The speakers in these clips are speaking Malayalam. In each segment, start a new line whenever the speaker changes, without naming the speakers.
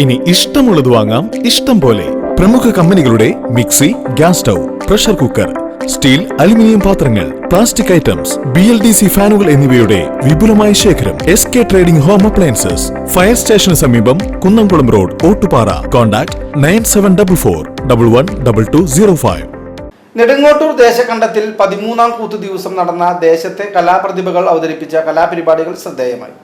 ഇനി ഇഷ്ടമുള്ളത് വാങ്ങാം ഇഷ്ടം പോലെ പ്രമുഖ കമ്പനികളുടെ mixie gas stove pressure cooker steel aluminium പാത്രങ്ങൾ plastic items B L D C ഫാനുകൾ എന്നിവയുടെ വിപുലമായ ശേഖരം S K trading home appliances fire സ്റ്റേഷന് സമീപം Kunnamkulam road Ottupara. Contact nine seven double four double one double two zero five.
Nedungottur ദേശകണ്ഠത്തിൽ പതിമൂന്നാം കൂത്തു ദിവസം നടന്ന ദേശത്തെ കലാപ്രതിഭകൾ അവതരിപ്പിച്ച കലാപരിപാടികൾ ശ്രദ്ധേയമായി.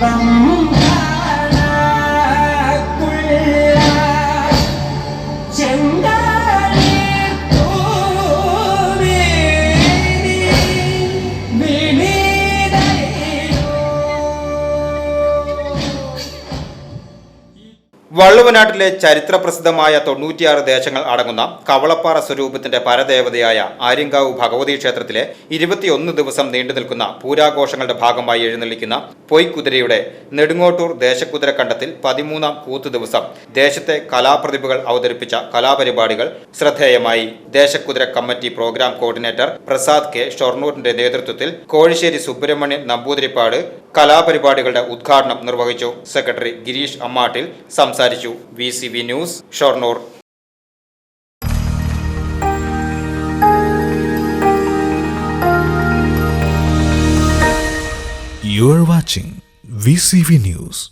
vắng
വള്ളുവനാട്ടിലെ ചരിത്രപ്രസിദ്ധമായ തൊണ്ണൂറ്റിയാറ് ദേശങ്ങൾ അടങ്ങുന്ന കവളപ്പാറ സ്വരൂപത്തിന്റെ പരദേവതയായ ആര്യങ്കാവ് ഭഗവതി ക്ഷേത്രത്തിലെ ഇരുപത്തിയൊന്ന് ദിവസം നീണ്ടു നിൽക്കുന്ന പൂരാഘോഷങ്ങളുടെ ഭാഗമായി എഴുന്നള്ളിക്കുന്ന പൊയ്ക്കുതിരയുടെ നെടുങ്ങോട്ടൂർ ദേശക്കുതിര കണ്ടത്തിൽ പതിമൂന്നാം കൂത്ത് ദിവസം ദേശത്തെ കലാപ്രതിഭകൾ അവതരിപ്പിച്ച കലാപരിപാടികൾ ശ്രദ്ധേയമായി. ദേശക്കുതിര committee programme coordinator Prasad K ഷൊർണൂരിന്റെ നേതൃത്വത്തിൽ കോഴിശ്ശേരി സുബ്രഹ്മണ്യൻ നമ്പൂതിരിപ്പാട് കലാപരിപാടികളുടെ ഉദ്ഘാടനം നിർവഹിച്ചു സെക്രട്ടറി ഗിരീഷ് അമ്മാട്ടിൽ സംസാരിച്ചു V C V news Shoranur
You are watching VCV News.